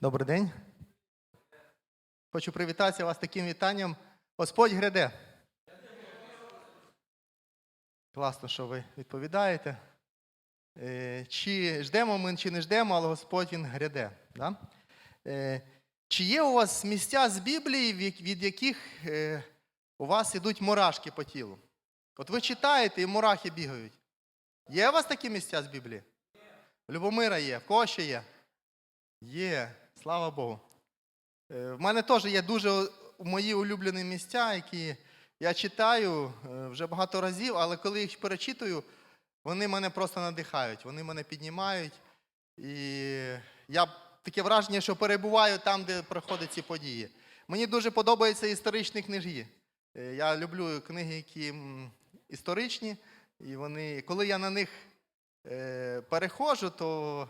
Добрий день. Хочу привітатися вас таким вітанням. Господь гряде. Класно, що ви відповідаєте. Е, Чи ждемо ми, чи не ждемо, але Господь Він гряде. Да? Е, Чи є у вас місця з Біблії, від- яких е, у вас ідуть мурашки по тілу? От ви читаєте і мурахи бігають. Є у вас такі місця з Біблії? Любомира є, в кого ще є? Є, слава Богу. Е, В мене теж є дуже мої улюблені місця, які я читаю е, вже багато разів, але коли їх перечитую, вони мене просто надихають, вони мене піднімають. І я таке враження, що перебуваю там, де проходять ці події. Мені дуже подобаються історичні книжки. Е, Я люблю книги, які історичні, і вони, коли я на них переходжу, то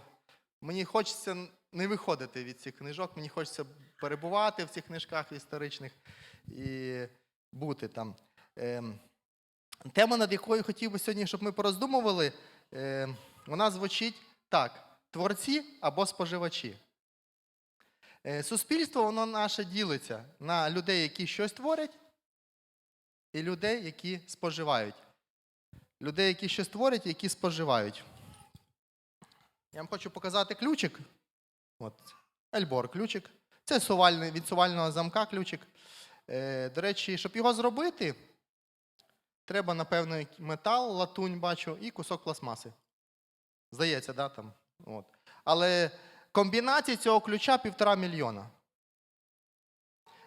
мені хочеться не виходити від цих книжок, мені хочеться перебувати в цих книжках історичних і бути там. Ем, Тема, над якою хотів би сьогодні, щоб ми пороздумували, е, вона звучить так: творці або споживачі. Е, Суспільство, воно наше ділиться на людей, які щось творять, і людей, які споживають. Людей, які щось творять, які споживають. Я вам хочу показати ключик. От, Ельбор ключик. Це сувальний, від сувального замка ключик. Е, до речі, щоб його зробити, треба, напевно, метал, латунь бачу, і кусок пластмаси. Здається, да, там. От. Але комбінацій цього ключа півтора мільйона.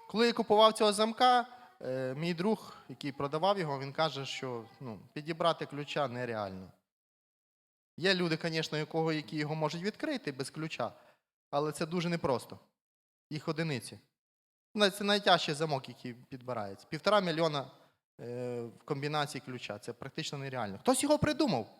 Коли я купував цього замка, е, мій друг, який продавав його, він каже, що ну, підібрати ключа нереально. Є люди, звісно, які його можуть відкрити без ключа, але це дуже непросто. Їх одиниці. Це найтяжчий замок, який підбирається. Півтора мільйона е, в комбінації ключа. Це практично нереально. Хтось його придумав.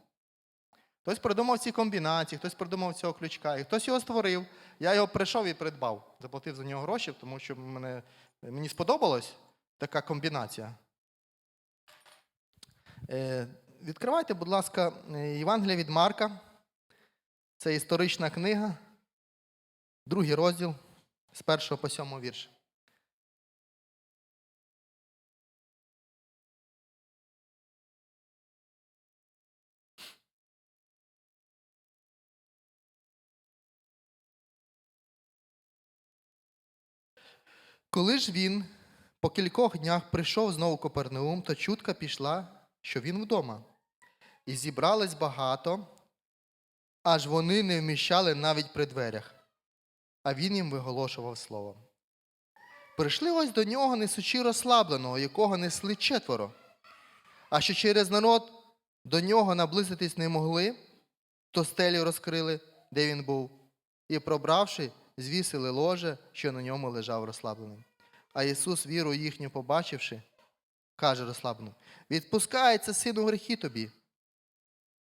Хтось придумав ці комбінації, хтось придумав цього ключка, і хтось його створив. Я його прийшов і придбав. Заплатив за нього гроші, тому що мене, мені сподобалась така комбінація. Е, відкривайте, будь ласка, Євангелія від Марка. Це історична книга, другий розділ з першого по сьомого вірш. Коли ж він по кількох днях прийшов знову в Копернаум, то чутка пішла, що він вдома. І зібралось багато, аж вони не вміщали навіть при дверях, а він їм виголошував слово. Прийшли ось до нього, несучи розслабленого, якого несли четверо. А що через народ до нього наблизитись не могли, то стелі розкрили, де він був, і, пробравши, звісили ложе, що на ньому лежав розслаблений. А Ісус, віру їхню побачивши, каже розслаблено: відпускається сину гріхи тобі.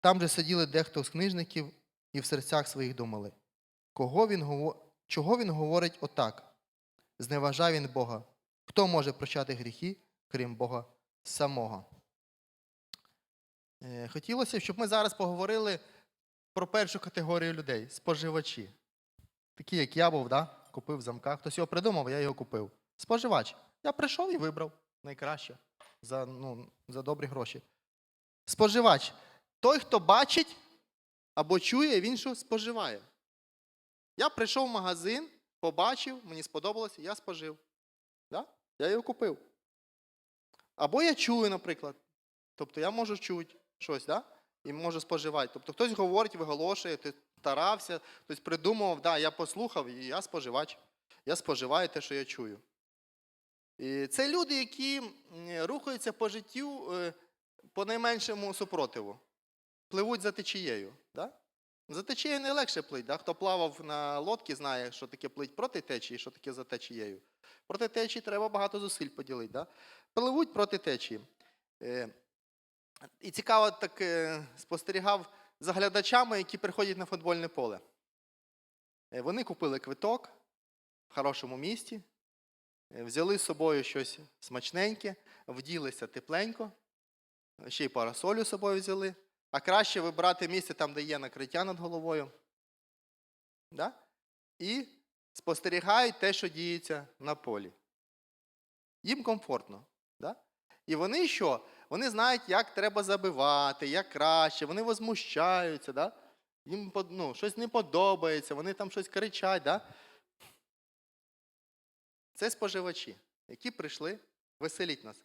Там же сиділи дехто з книжників і в серцях своїх думали, кого він, чого він говорить отак? Зневажає він Бога. Хто може прощати гріхи, крім Бога самого? Е, Хотілося, б, щоб ми зараз поговорили про першу категорію людей споживачі. Такі, як я був, да? купив в замках. Хтось його придумав, я його купив. Споживач. Я прийшов і вибрав найкраще за, ну, за добрі гроші. Споживач. Той, хто бачить або чує, він що споживає. Я прийшов в магазин, побачив, мені сподобалося, я спожив. Да? Я його купив. Або я чую, наприклад. Тобто я можу чути щось, да? і можу споживати. Тобто хтось говорить, виголошує, ти старався, хтось придумував, да, я послухав, і я споживач. Я споживаю те, що я чую. І це люди, які рухаються по життю е, по найменшому супротиву. Пливуть за течією. Да? За течією не легше плить. Да? Хто плавав на лодці, знає, що таке плить проти течії, що таке за течією. Проти течії треба багато зусиль поділити. Да? Пливуть проти течії. Е, І цікаво так е, спостерігав за глядачами, які приходять на футбольне поле. Е, Вони купили квиток в хорошому місті, взяли з собою щось смачненьке, вділися тепленько, ще й парасолю з собою взяли. А краще вибрати місце там, де є накриття над головою. Да? І спостерігають те, що діється на полі. Їм комфортно. Да? І вони що? Вони знають, як треба забивати, як краще, вони возмущаються, да? їм ну, щось не подобається, вони там щось кричать. Да? Це споживачі, які прийшли веселіть нас.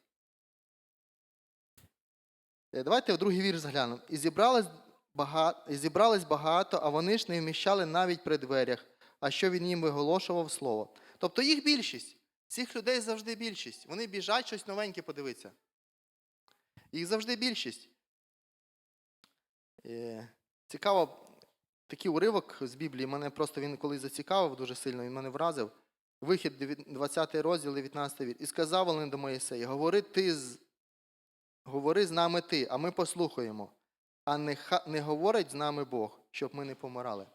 Е, Давайте в другий вірш зглянемо. І зібралось багато, і зібралось багато, а вони ж не вміщали навіть при дверях, а що він їм виголошував слово. Тобто їх більшість. Цих людей завжди більшість. Вони біжать щось новеньке подивитися. Їх завжди більшість. Е, Цікаво, такий уривок з Біблії, мене просто він колись зацікавив дуже сильно, він мене вразив. Вихід, 20 розділ, 19 вірш. І сказав вони до Моїсея, говори ти з говори з нами ти, а ми послухаємо. А не, ха- не говорить з нами Бог, щоб ми не помирали.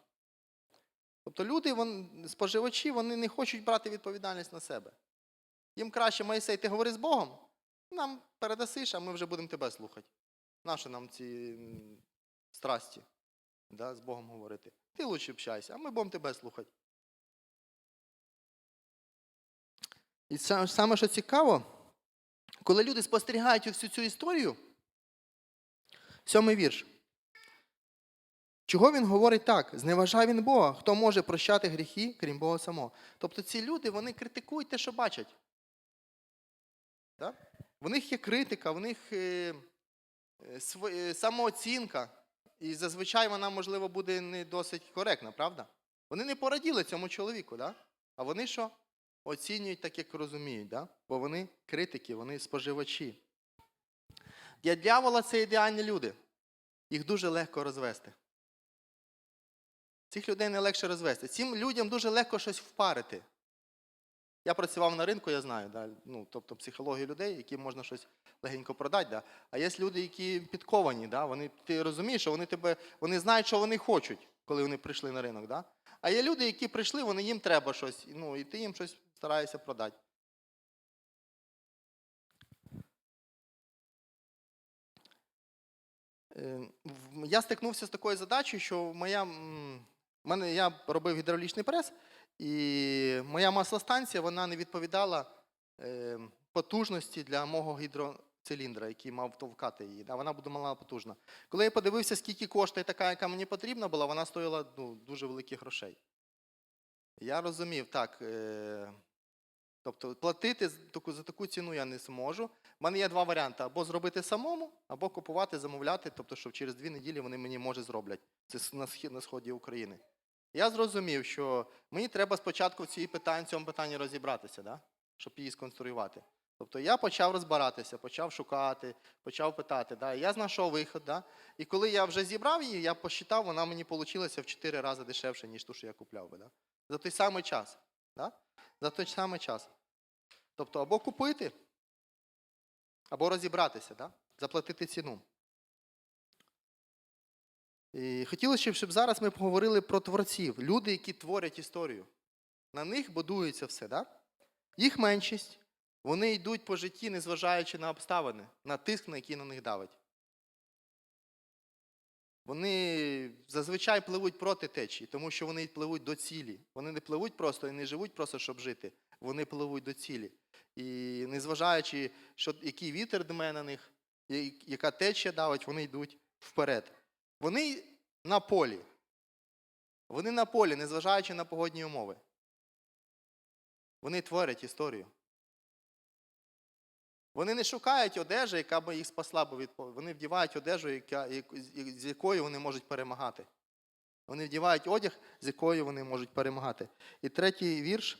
Тобто люди, вон, споживачі, вони не хочуть брати відповідальність на себе. Їм краще, Моїсей, ти говори з Богом, нам передасиш, а ми вже будемо тебе слухати. Нащо нам ці страсті да, з Богом говорити? Ти лучше общайся, а ми будемо тебе слухати. І саме, що цікаво, коли люди спостерігають всю цю історію, сьомий вірш. Чого він говорить так? Зневажає він Бога. Хто може прощати гріхи, крім Бога самого? Тобто ці люди вони критикують те, що бачать. Так? В них є критика, в них е, е, е, самооцінка. І зазвичай вона, можливо, буде не досить коректна, правда? Вони не пораділи цьому чоловіку, да? а вони що? Оцінюють так, як розуміють, да? бо вони критики, вони споживачі. Для дьявола це ідеальні люди. Їх дуже легко розвести. Цих людей не легше розвести. Цим людям дуже легко щось впарити. Я працював на ринку, я знаю, да? ну, тобто психологію людей, яким можна щось легенько продати. Да? А є люди, які підковані, да? вони, ти розумієш, що вони, тебе, вони знають, що вони хочуть, коли вони прийшли на ринок. Да? А є люди, які прийшли, вони, їм треба щось, ну, і ти їм щось стараєшся продати. Е, Я стикнувся з такою задачею, що моя, мене, я робив гідравлічний прес, і моя маслостанція вона не відповідала е, потужності для мого гідроциліндра, який мав товкати її. Вона буде мала потужна. Коли я подивився, скільки коштує така, яка мені потрібна була, вона стоїла ну, дуже великих грошей. Я розумів, так. Тобто платити за таку ціну я не зможу. У мене є два варіанти: або зробити самому, або купувати, замовляти, тобто, що через дві неділі вони мені може зроблять. Це на сході України. Я зрозумів, що мені треба спочатку в цій питанні, цьому питанні розібратися, да? щоб її сконструювати. Тобто я почав розбиратися, почав шукати, почав питати. Да? Я знайшов вихід. Да? І коли я вже зібрав її, я посчитав, вона мені вийшла в 4 рази дешевше, ніж ту, що я купляв би. Да? За той самий час. Да? За той самий час. Тобто або купити, або розібратися, да? заплатити ціну. І хотілося, б, щоб зараз ми поговорили про творців, люди, які творять історію. На них будується все. Да? Їх меншість, вони йдуть по житті, незважаючи на обставини, на тиск, на який на них давить. Вони зазвичай пливуть проти течії, тому що вони пливуть до цілі. Вони не пливуть просто і не живуть просто, щоб жити. Вони пливуть до цілі. І незважаючи, що, який вітер дме на них, яка течія давить, вони йдуть вперед. Вони на полі. Вони на полі, незважаючи на погодні умови. Вони творять історію. Вони не шукають одежі, яка б їх спасла б від Вони вдівають одежу, з якою вони можуть перемагати. Вони вдівають одяг, з якою вони можуть перемагати. І третій вірш.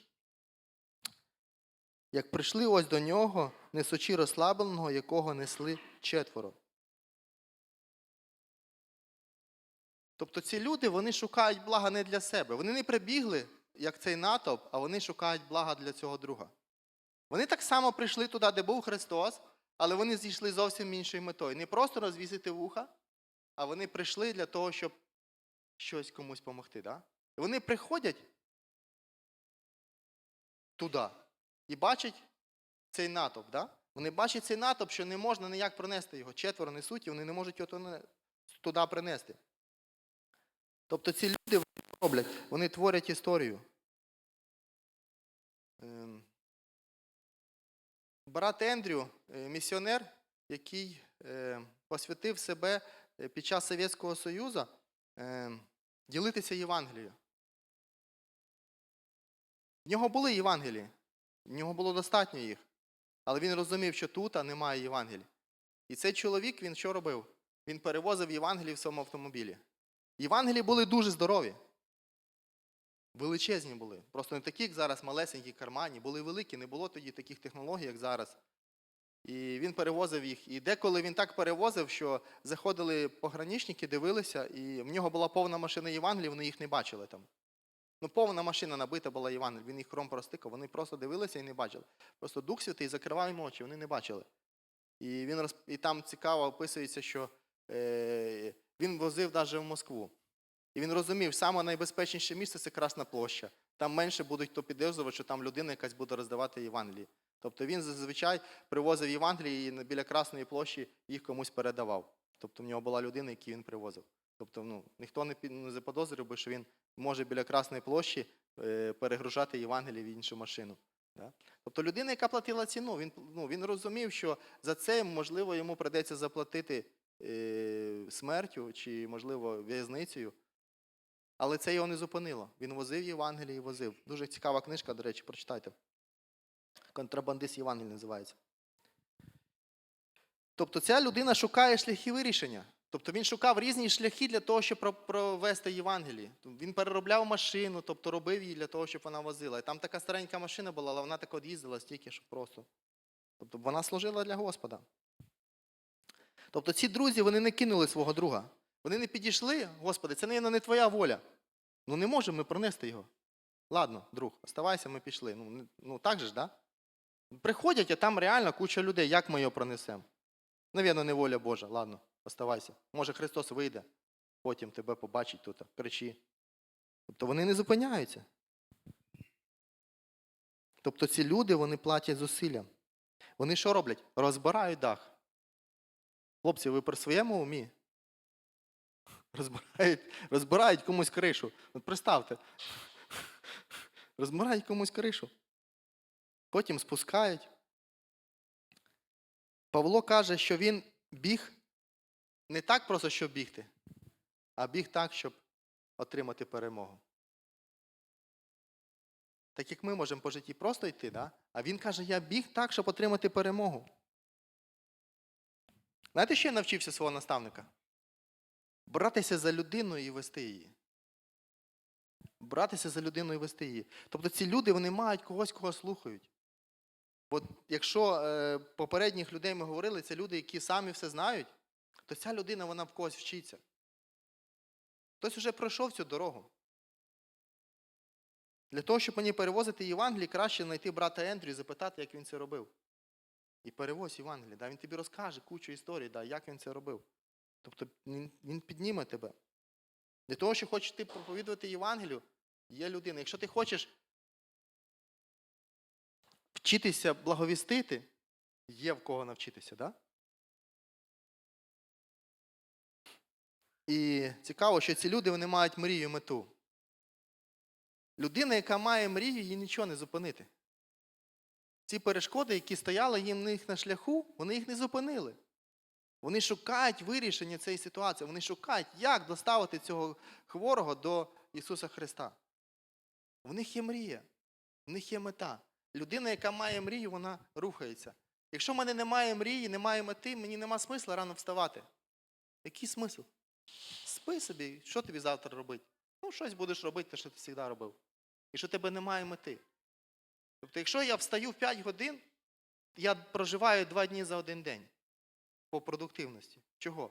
Як прийшли ось до нього, несучи розслабленого, якого несли четверо. Тобто ці люди вони шукають блага не для себе. Вони не прибігли, як цей натовп, а вони шукають блага для цього друга. Вони так само прийшли туди, де був Христос, але вони зійшли зовсім іншою метою. Не просто розвісити вуха, а вони прийшли для того, щоб щось комусь допомогти. Да? І вони приходять туди і бачать цей натовп. Да? Вони бачать цей натовп, що не можна ніяк пронести його. Четверо несуть, і вони не можуть його туди- принести. Тобто ці люди вони роблять, вони творять історію. Брат Ендрю, е, місіонер, який е, посвятив себе е, під час Совєтського Союзу ділитися Євангелією. В нього були Євангелії, в нього було достатньо їх. Але він розумів, що тут а, немає Євангелії. І цей чоловік він що робив? Він перевозив Євангелії в своєму автомобілі. Євангелії були дуже здорові. Величезні були. Просто не такі, як зараз, малесенькі кармані, були великі, не було тоді таких технологій, як зараз. І він перевозив їх. І деколи він так перевозив, що заходили пограничники, дивилися, і в нього була повна машина Євангелій, вони їх не бачили там. Ну, повна машина набита була Євангелій, він їх хром простикав, вони просто дивилися і не бачили. Просто Дух Святий закривав їм очі, вони не бачили. І, він роз... і там цікаво описується, що е... він возив навіть в Москву. І він розумів, саме найбезпечніше місце це Красна площа. Там менше будуть хто підозрювати, що там людина якась буде роздавати Євангелії. Тобто він зазвичай привозив Євангелії і біля Красної площі їх комусь передавав. Тобто в нього була людина, яку він привозив. Тобто ну, ніхто не, не заподозрив би, що він може біля Красної площі е, перегружати Євангелії в іншу машину. Тобто людина, яка платила ціну, він, ну, він розумів, що за це, можливо, йому придеться заплатити е, смертю чи, можливо, в'язницею. Але це його не зупинило. Він возив Євангелії і возив. Дуже цікава книжка, до речі, прочитайте. Контрабандист Євангелій називається. Тобто ця людина шукає шляхи вирішення. Тобто він шукав різні шляхи для того, щоб провести Євангелії. Він переробляв машину, тобто робив її для того, щоб вона возила. І там така старенька машина була, але вона так от їздила стільки, що просто. Тобто вона служила для Господа. Тобто ці друзі вони не кинули свого друга. Вони не підійшли, Господи, це, мабуть, не твоя воля. Ну не можемо ми пронести його. Ладно, друг, оставайся, ми пішли. Ну, ну так же ж, да? Приходять, а там реально куча людей, як ми його пронесемо? Навірно, не воля Божа. Ладно, оставайся. Може, Христос вийде, потім тебе побачить тут, кричи. Тобто вони не зупиняються. Тобто ці люди вони платять зусилля. Вони що роблять? Розбирають дах. Хлопці, ви при своєму умі? Розбирають, розбирають комусь кришу. От представте. Розбирають комусь кришу. Потім спускають. Павло каже, що він біг не так просто, щоб бігти, а біг так, щоб отримати перемогу. Так як ми можемо по житті просто йти, да? а він каже, я біг так, щоб отримати перемогу. Знаєте, що я навчився свого наставника? Братися за людиною і вести її. Братися за людиною і вести її. Тобто ці люди вони мають когось, кого слухають. Бо якщо е, попередніх людей ми говорили, це люди, які самі все знають, то ця людина вона в когось вчиться. Хтось вже пройшов цю дорогу. Для того, щоб мені перевозити Євангелії, краще знайти брата Ендрю і запитати, як він це робив. І перевозь Євангеліє. Да? Він тобі розкаже кучу історій, да, як він це робив. Тобто він, підніме тебе. Для того, що хочеш ти проповідувати Євангелію, є людина. Якщо ти хочеш вчитися благовістити, є в кого навчитися, да? І цікаво, що ці люди вони мають мрію мету. Людина, яка має мрію, її нічого не зупинити. Ці перешкоди, які стояли їм на шляху, вони їх не зупинили. Вони шукають вирішення цієї ситуації. Вони шукають, як доставити цього хворого до Ісуса Христа. В них є мрія, в них є мета. Людина, яка має мрію, вона рухається. Якщо в мене немає мрії, немає мети, мені нема смисла рано вставати. Який смисл? Спи собі, що тобі завтра робити? Ну, щось будеш робити, те, що ти завжди робив. І що в тебе немає мети. Тобто, якщо я встаю в 5 годин, я проживаю 2 дні за один день по продуктивності. Чого?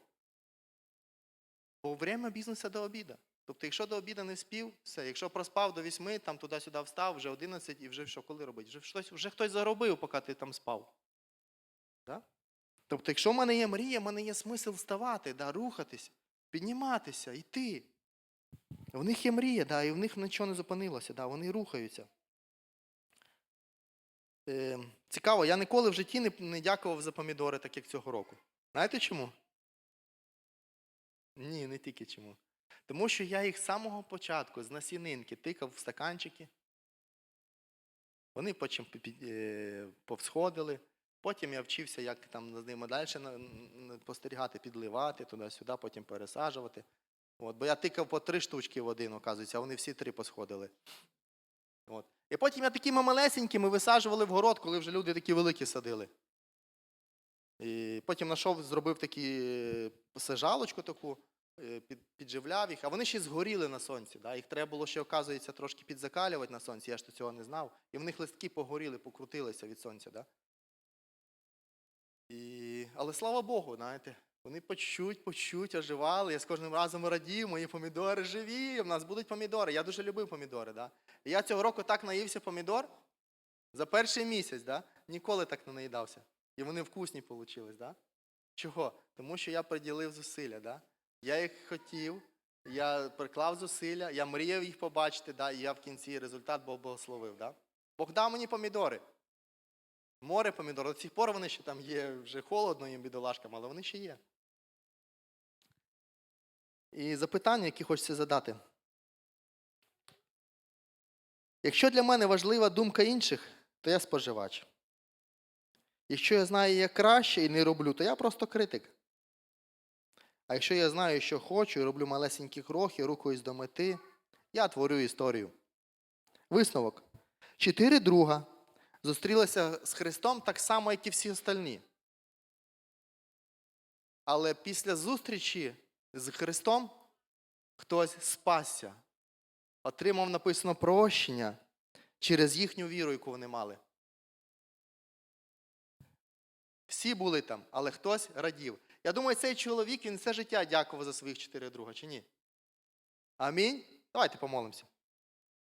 Бо время бізнесу до обіду. Тобто, якщо до обіду не спів, все. Якщо проспав до 8, там туди-сюди встав, вже 11 і вже що, коли робить? Вже, щось, вже хтось заробив, поки ти там спав. Да? Тобто, якщо в мене є мрія, в мене є смисл вставати, да, рухатись, підніматися, йти. В них є мрія, да, і в них нічого не зупинилося, да, вони рухаються. Е, цікаво, я ніколи в житті не, не дякував за помідори, так як цього року. Знаєте чому? Ні, не тільки чому. Тому що я їх з самого початку, з насінинки, тикав в стаканчики. Вони потім е, повсходили. Потім я вчився, як там з ними далі спостерігати, підливати туди-сюди, потім пересаджувати. От, бо я тикав по три штучки в один, оказується, а вони всі три посходили. От. І потім я такими малесенькими висаджували в город, коли вже люди такі великі садили. І потім знайшов, зробив таку сажалочку таку, е, під, підживляв їх, а вони ще згоріли на сонці. Да? Їх треба було ще, оказується, трошки підзакалювати на сонці, я ж то цього не знав. І в них листки погоріли, покрутилися від сонця. Да? І... Але слава Богу, знаєте, вони по чуть, по чуть оживали. Я з кожним разом радів, мої помідори живі, в нас будуть помідори. Я дуже любив помідори. Да? І я цього року так наївся помідор за перший місяць, да? ніколи так не наїдався. І вони вкусні вийшли. Да? Чого? Тому що я приділив зусилля. Да? Я їх хотів, я приклав зусилля, я мріяв їх побачити, да? і я в кінці результат Бог благословив. Да? Бог дав мені помідори. Море помідор. До сих пор вони ще там є, вже холодно їм бідолашкам, але вони ще є. І запитання, які хочеться задати. Якщо для мене важлива думка інших, то я споживач. Якщо я знаю, як краще і не роблю, то я просто критик. А якщо я знаю, що хочу, і роблю малесенькі крохи, рухаюсь до мети, я творю історію. Висновок. Чотири друга зустрілися з Христом так само, як і всі остальні. Але після зустрічі з Христом хтось спасся, отримав написано прощення через їхню віру, яку вони мали. Всі були там, але хтось радів. Я думаю, цей чоловік він все життя дякував за своїх чотири друга, чи ні? Амінь. Давайте помолимося.